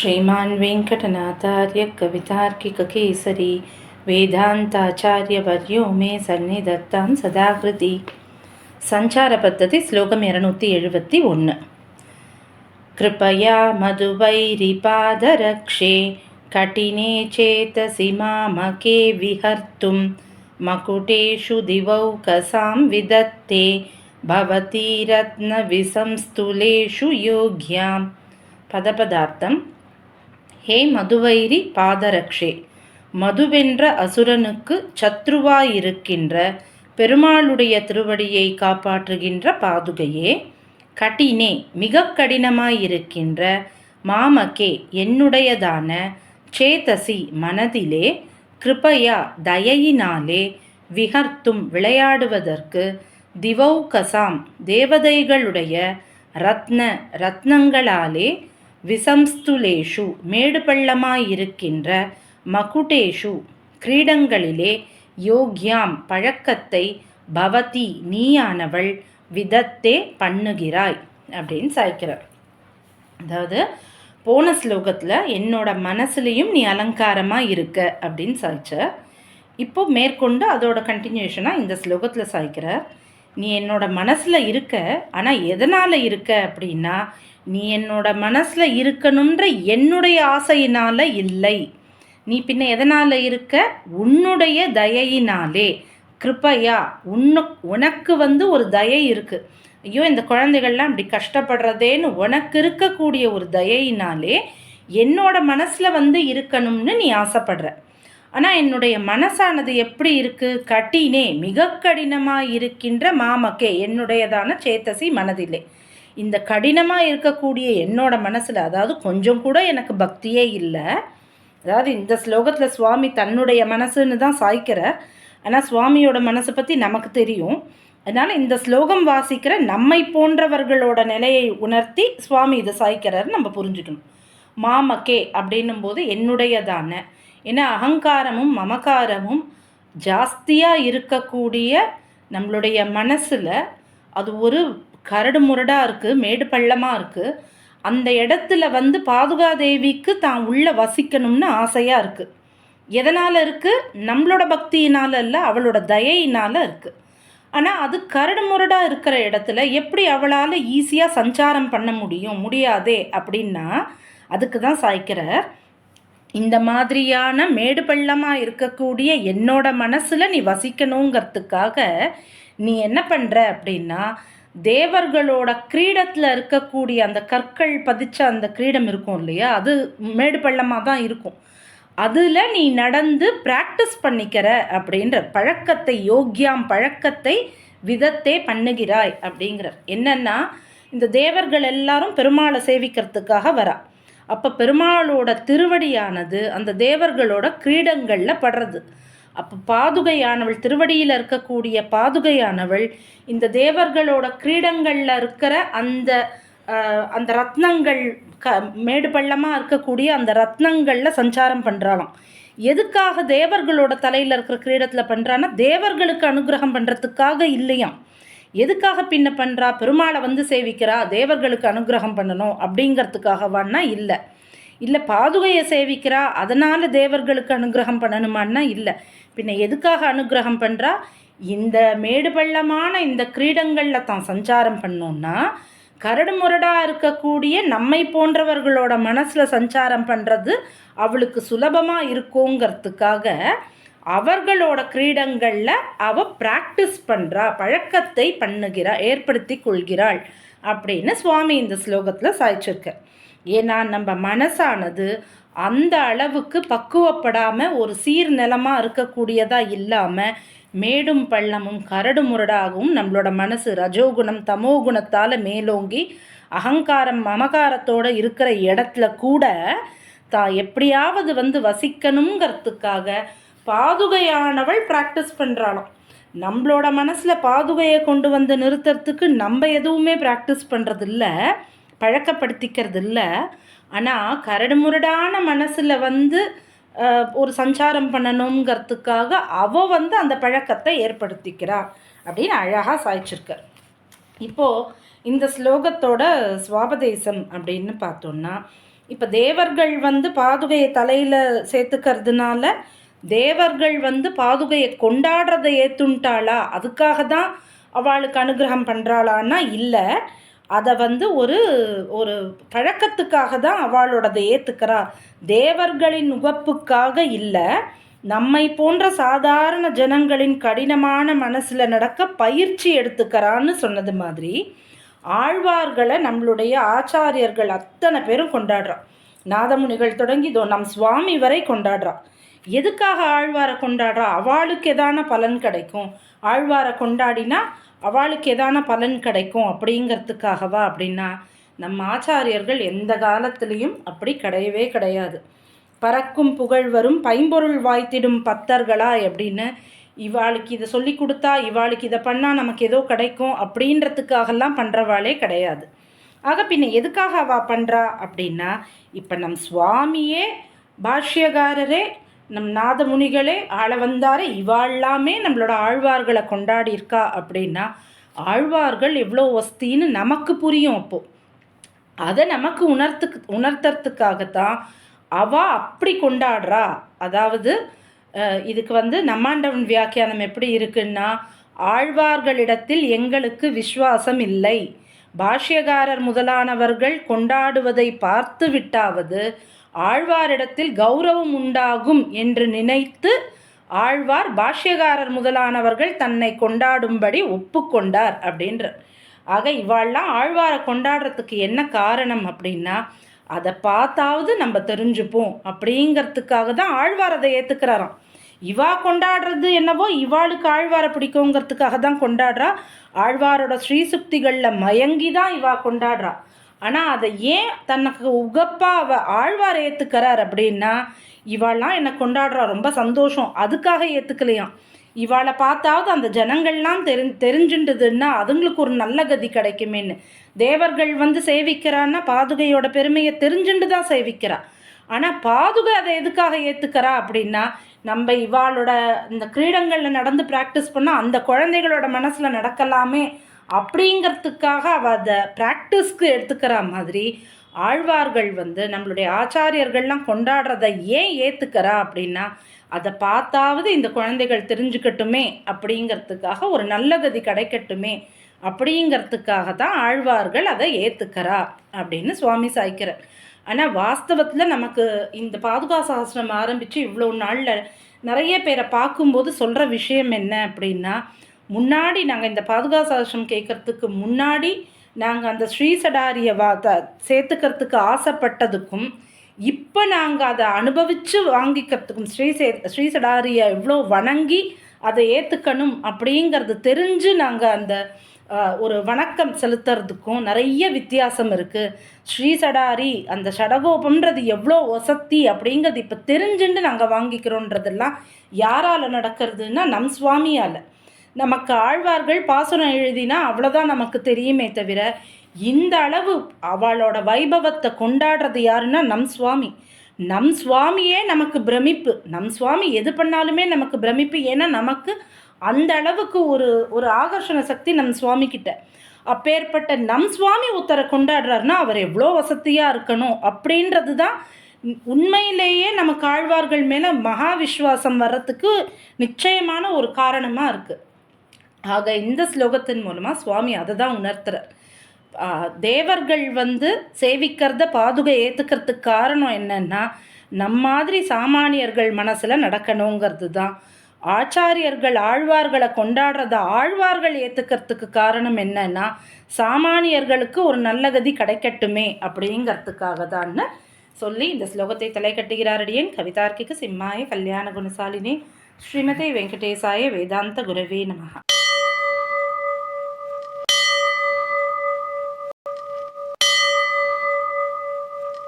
श्रीमान् वेङ्कटनाथार्य कवितार्किककेसरी वेदान्ताचार्यवर्यो मे सन्निधत्तां सदाकृति சஞ்சார பத்ததி ஸ்லோகம் இரநூத்தி எழுபத்தி ஒன்று कृपया मधुवैरिपादरक्षे कठिने चेतसि मामके विहर्तुं मकुटेषु दिवौकसां विदत्ते भवती रत्नविसंस्तुलेषु योग्यां பதபதார்த்தம் ஹே மதுவைரி பாதரக்ஷே மதுவென்ற அசுரனுக்கு சத்ருவாயிருக்கின்ற பெருமாளுடைய திருவடியை காப்பாற்றுகின்ற பாதுகையே கடினே மிக கடினமாயிருக்கின்ற மாமகே என்னுடையதான சேதசி மனதிலே கிருபையா தயையினாலே விகர்த்தும் விளையாடுவதற்கு திவௌகசாம் தேவதைகளுடைய ரத்ன ரத்னங்களாலே விசம்ஸ்துலேஷு மேடுபள்ளமாயிருக்கின்ற மகுடேஷு கிரீடங்களிலே யோக்யாம் பழக்கத்தை பவதி நீயானவள் விதத்தே பண்ணுகிறாய் அப்படின்னு சாய்க்கிறார். அதாவது போன ஸ்லோகத்தில் என்னோட மனசுலேயும் நீ அலங்காரமாக இருக்க அப்படின்னு சாய்ச்ச இப்போ மேற்கொண்டு அதோட கண்டினியூஷனாக இந்த ஸ்லோகத்தில் சாய்க்கிறார். நீ என்னோட மனசில் இருக்க ஆனால் எதனால் இருக்க அப்படின்னா நீ என்னோட மனசில் இருக்கணுன்ற என்னுடைய ஆசையினால் இல்லை. நீ பின்ன எதனால் இருக்க? உன்னுடைய தயையினாலே. கிருப்பையா உன்னு உனக்கு வந்து ஒரு தயை இருக்குது ஐயோ இந்த குழந்தைகள்லாம் அப்படி கஷ்டப்படுறதேன்னு உனக்கு இருக்கக்கூடிய ஒரு தயையினாலே என்னோட மனசில் வந்து இருக்கணும்னு நீ ஆசைப்படுற. ஆனால் என்னுடைய மனசானது எப்படி இருக்குது கட்டினே மிக கடினமாக இருக்கின்ற மாமக்கே என்னுடையதான சேத்தசி மனதிலே. இந்த கடினமாக இருக்கக்கூடிய என்னோட மனசில் அதாவது கொஞ்சம் கூட எனக்கு பக்தியே இல்லை. அதாவது இந்த ஸ்லோகத்தில் சுவாமி தன்னுடைய மனசுன்னு தான் சாய்க்கிற ஆனால் சுவாமியோட மனசை பற்றி நமக்கு தெரியும். அதனால் இந்த ஸ்லோகம் வாசிக்கிற நம்மை போன்றவர்களோட நிலையை உணர்த்தி சுவாமி இதை சாய்க்கிறார் நம்ம புரிஞ்சுக்கணும். மாமக்கே அப்படின்னும் போது என்னுடையதான ஏன்னா அகங்காரமும் மமக்காரமும் ஜாஸ்தியாக இருக்கக்கூடிய நம்மளுடைய மனசில் அது ஒரு கரடு முரடாக இருக்குது மேடு பள்ளமாக இருக்குது அந்த இடத்துல வந்து பாதுகாதேவிக்கு தான் உள்ளே வசிக்கணும்னு ஆசையாக இருக்குது எதனால் இருக்குது நம்மளோட பக்தியினால் இல்லை அவளோட தயையினால் இருக்குது ஆனால் அது கரடு முரடாக இருக்கிற இடத்துல எப்படி அவளால் ஈஸியாக சஞ்சாரம் பண்ண முடியும் முடியாதே அப்படின்னா அதுக்கு தான் சாய்க்கிறார் இந்த மாதிரியான மேடு பள்ளமாக இருக்கக்கூடிய என்னோட மனசில் நீ வசிக்கணுங்கிறதுக்காக நீ என்ன பண்ணுற அப்படின்னா தேவர்களோட கிரீடத்தில் இருக்கக்கூடிய அந்த கற்கள் பதிச்ச அந்த கிரீடம் இருக்கும் இல்லையா? அது மேடு பள்ளமாக தான் இருக்கும். அதில் நீ நடந்து ப்ராக்டிஸ் பண்ணிக்கிற அப்படின்ற பழக்கத்தை யோக்கியாம் பழக்கத்தை விதத்தே பண்ணுகிறாய் அப்படிங்கிறார். என்னென்னா இந்த தேவர்கள் எல்லாரும் பெருமாளை சேவிக்கிறதுக்காக வரா. அப்போ பெருமாளோட திருவடியானது அந்த தேவர்களோட கிரீடங்களில் படுறது. அப்போ பாதுகையானவள் திருவடியில் இருக்கக்கூடிய பாதுகையானவள் இந்த தேவர்களோட கிரீடங்களில் இருக்கிற அந்த அந்த ரத்னங்கள் க மேடு பள்ளமாக இருக்கக்கூடிய அந்த ரத்னங்களில் சஞ்சாரம் பண்ணுறாளாம் எதுக்காக தேவர்களோட தலையில் இருக்கிற கிரீடத்தில் பண்ணுறான்னா தேவர்களுக்கு அனுகிரகம் பண்ணுறதுக்காக இல்லையாம். எதுக்காக பின்ன பண்ணுறா பெருமாளை வந்து சேவிக்கிறா? தேவர்களுக்கு அனுகிரகம் பண்ணணும் அப்படிங்கிறதுக்காகவான்னா இல்லை. இல்லை பாதுகையை சேவிக்கிறா? அதனால் தேவர்களுக்கு அனுகிரகம் பண்ணணுமான்னா இல்லை. பின்ன எதுக்காக அனுகிரகம் பண்ணுறா இந்த மேடு பள்ளமான இந்த கிரீடங்களில் தான் சஞ்சாரம் பண்ணோன்னா கரடு முரடாக இருக்கக்கூடிய நம்மை போன்றவர்களோட மனசில் சஞ்சாரம் பண்ணுறது அவளுக்கு சுலபமாக இருக்குங்கிறதுக்காக அவர்களோட கிரீடங்களில் அவள் ப்ராக்டிஸ் பண்ணுறா பழக்கத்தை பண்ணுகிறா ஏற்படுத்தி கொள்கிறாள் அப்படின்னு சுவாமி இந்த ஸ்லோகத்தில் சாய்ச்சிருக்க ஏன்னா நம்ம மனசானது அந்த அளவுக்கு பக்குவப்படாமல் ஒரு சீர்நிலமாக இருக்கக்கூடியதாக இல்லாமல் மேடும் பள்ளமும் கரடு முரடாகவும் நம்மளோட மனசு ரஜோகுணம் தமோகுணத்தால் மேலோங்கி அகங்காரம் மமகாரத்தோடு இருக்கிற இடத்துல கூட தான் எப்படியாவது வந்து வசிக்கணுங்கிறதுக்காக பாதுகையானவள் ப்ராக்டிஸ் பண்ணுறாளாம் நம்மளோட மனசில் பாதுகையை கொண்டு வந்து நிறுத்துறதுக்கு நம்ம எதுவுமே ப்ராக்டிஸ் பண்ணுறதில்ல பழக்கப்படுத்திக்கிறது இல்லை ஆனால் கரடுமுரடான மனசில் வந்து ஒரு சஞ்சாரம் பண்ணணுங்கிறதுக்காக அவள் வந்து அந்த பழக்கத்தை ஏற்படுத்திக்கிறா அப்படின்னு அழகாக சாய்ச்சிருக்க. இப்போது இந்த ஸ்லோகத்தோட சுவாபதேசம் அப்படின்னு பார்த்தோன்னா இப்போ தேவர்கள் வந்து பாதுகையை தலையில் சேர்த்துக்கிறதுனால தேவர்கள் வந்து பாதுகையை கொண்டாடுறதை ஏற்றுன்ட்டாளா அதுக்காக தான் அவளுக்கு அனுகிரகம் பண்ணுறாளான்னா இல்லை. அதை வந்து ஒரு ஒரு பழக்கத்துக்காக தான் அவளோடதை ஏற்றுக்கிறா தேவர்களின் உகப்புக்காக இல்லை. நம்மை போன்ற சாதாரண ஜனங்களின் கடினமான மனசில் நடக்க பயிற்சி எடுத்துக்கிறான்னு சொன்னது மாதிரி ஆழ்வார்களை நம்மளுடைய ஆச்சாரியர்கள் அத்தனை பேரும் கொண்டாடுறான் நாதமுனிகள் தொடங்கி இதோ நம் சுவாமி வரை கொண்டாடுறான் எதுக்காக ஆழ்வாரை கொண்டாடுறா? அவளுக்கு எதான பலன் கிடைக்கும்? ஆழ்வாரை கொண்டாடினா அவளுக்கு எதான பலன் கிடைக்கும் அப்படிங்கிறதுக்காகவா அப்படின்னா நம்ம ஆச்சாரியர்கள் எந்த காலத்துலேயும் அப்படி கிடையவே கிடையாது. பறக்கும் புகழ் வரும் பைம்பொருள் வாய்த்திடும் பத்தர்களா அப்படின்னு இவாளுக்கு இதை சொல்லி கொடுத்தா இவாளுக்கு இதை பண்ணால் நமக்கு ஏதோ கிடைக்கும் அப்படின்றதுக்காகலாம் பண்ணுறவாளே கிடையாது. ஆக பின்ன எதுக்காக அவள் பண்ணுறா அப்படின்னா இப்போ நம் சுவாமியே பாஷ்யகாரரே நம் நாதமுனிகளே ஆள வந்தாரே இவாழ்லாமே நம்மளோட ஆழ்வார்களை கொண்டாடி இருக்கா அப்படின்னா ஆழ்வார்கள் எவ்வளோ வஸ்தின்னு நமக்கு புரியும் அப்போது அதை நமக்கு உணர்த்துக்கு உணர்த்துறதுக்காகத்தான் அவ அப்படி கொண்டாடுறா. அதாவது இதுக்கு வந்து நம்மாண்டவன் வியாக்கியானம் எப்படி இருக்குன்னா ஆழ்வார்களிடத்தில் எங்களுக்கு விஸ்வாசம் இல்லை. பாஷ்யகாரர் முதலானவர்கள் கொண்டாடுவதை பார்த்து விட்டாவது ஆழ்வாரிடத்தில் கௌரவம் உண்டாகும் என்று நினைத்து ஆழ்வார் பாஷ்யகாரர் முதலானவர்கள் தன்னை கொண்டாடும்படி ஒப்புக்கொண்டார் அப்படின்ற ஆக இவாள்லாம் ஆழ்வாரை கொண்டாடுறதுக்கு என்ன காரணம் அப்படின்னா அதை பார்த்தாவது நம்ம தெரிஞ்சுப்போம் அப்படிங்கிறதுக்காக தான் ஆழ்வார் அதை ஏற்றுக்கிறாராம் இவா கொண்டாடுறது என்னவோ இவாளுக்கு ஆழ்வாரை பிடிக்குங்கிறதுக்காக தான் கொண்டாடுறா. ஆழ்வாரோட ஸ்ரீசுக்திகளில் மயங்கி தான் இவா கொண்டாடுறா. ஆனால் அதை ஏன் தனக்கு உகப்பாக அவ ஆழ்வார் ஏற்றுக்கிறார் அப்படின்னா இவாள்லாம் என்னை கொண்டாடுறா. ரொம்ப சந்தோஷம். அதுக்காக ஏற்றுக்கலையாம் இவாளை பார்த்தாவது அந்த ஜனங்கள்லாம் தெரி தெரிஞ்சுண்டுதுன்னா அதுங்களுக்கு ஒரு நல்ல கதி கிடைக்குமேன்னு. தேவர்கள் வந்து சேவிக்கிறான்னா பாதுகையோட பெருமையை தெரிஞ்சுண்டு தான் சேவிக்கிறா. ஆனால் பாதுகா அதை எதுக்காக ஏற்றுக்கிறா அப்படின்னா நம்ம இவாளோட இந்த கிரீடங்களில் நடந்து ப்ராக்டிஸ் பண்ணால் அந்த குழந்தைகளோட மனசில் நடக்கலாமே அப்படிங்கிறதுக்காக அவள் அதை ப்ராக்டிஸ்க்கு எடுத்துக்கிற மாதிரி ஆழ்வார்கள் வந்து நம்மளுடைய ஆச்சாரியர்கள்லாம் கொண்டாடுறத ஏன் ஏற்றுக்கிறா அப்படின்னா அதை பார்த்தாவது இந்த குழந்தைகள் தெரிஞ்சுக்கட்டுமே அப்படிங்கிறதுக்காக ஒரு நல்ல கதி கிடைக்கட்டுமே அப்படிங்கிறதுக்காக தான் ஆழ்வார்கள் அதை ஏற்றுக்கிறா அப்படின்னு சுவாமி சாய்க்கிறார். ஆனால் வாஸ்தவத்தில் நமக்கு இந்த பாதுகா சாஸ்திரம் ஆரம்பித்து இவ்வளோ நாளில் நிறைய பேரை பார்க்கும்போது சொல்கிற விஷயம் என்ன அப்படின்னா முன்னாடி நாங்கள் இந்த பாதுகா சாஸ்திரம் கேட்குறதுக்கு முன்னாடி நாங்கள் அந்த ஸ்ரீசடாரியை வா த சேர்த்துக்கிறதுக்கு ஆசைப்பட்டதுக்கும் இப்போ நாங்கள் அதை அனுபவித்து வாங்கிக்கிறதுக்கும் ஸ்ரீ சே ஸ்ரீசடாரியை எவ்வளோ வணங்கி அதை ஏற்றுக்கணும் அப்படிங்கிறது தெரிஞ்சு நாங்கள் அந்த ஒரு வணக்கம் செலுத்துறதுக்கும் நிறைய வித்தியாசம் இருக்குது ஸ்ரீசடாரி அந்த சடகோபம்ன்றது எவ்வளோ வசத்தி அப்படிங்கிறது இப்போ தெரிஞ்சுட்டு நாங்கள் வாங்கிக்கிறோன்றதெல்லாம் யாரால் நடக்கிறதுன்னா நம் சுவாமியால். நமக்கு ஆழ்வார்கள் பாசுரம் எழுதினா அவ்வளோதான் நமக்கு தெரியுமே தவிர இந்த அளவு அவளோட வைபவத்தை கொண்டாடுறது யாருன்னா நம் சுவாமி. நம் சுவாமியே நமக்கு பிரமிப்பு. நம் சுவாமி எது பண்ணாலுமே நமக்கு பிரமிப்பு. ஏன்னா நமக்கு அந்த அளவுக்கு ஒரு ஒரு ஆகர்ஷண சக்தி நம் சுவாமி கிட்ட அப்பேற்பட்ட நம் சுவாமி உத்தரை கொண்டாடுறாருன்னா அவர் எவ்வளோ வசதியாக இருக்கணும் அப்படின்றது தான் உண்மையிலேயே நமக்கு ஆழ்வார்கள் மேலே மகா விஸ்வாசம் வர்றதுக்கு நிச்சயமான ஒரு காரணமாக இருக்குது ஆக இந்த ஸ்லோகத்தின் மூலமாக சுவாமி அதை தான் உணர்த்துறார். தேவர்கள் வந்து சேவிக்கிறத பாதுகை ஏற்றுக்கிறதுக்கு காரணம் என்னென்னா நம்ம மாதிரி சாமானியர்கள் மனசில் நடக்கணுங்கிறது தான் ஆச்சாரியர்கள் ஆழ்வார்களை கொண்டாடுறத ஆழ்வார்கள் ஏற்றுக்கிறதுக்கு காரணம் என்னன்னா சாமானியர்களுக்கு ஒரு நல்ல கதி கிடைக்கட்டுமே அப்படிங்கிறதுக்காக தான்னு சொல்லி இந்த ஸ்லோகத்தை தலை கட்டுகிறாரடியேன் கவிதார்க்கிக்கு சிம்மாய கல்யாண குணசாலினி ஸ்ரீமதி வெங்கடேசாய வேதாந்த குரவே நமகா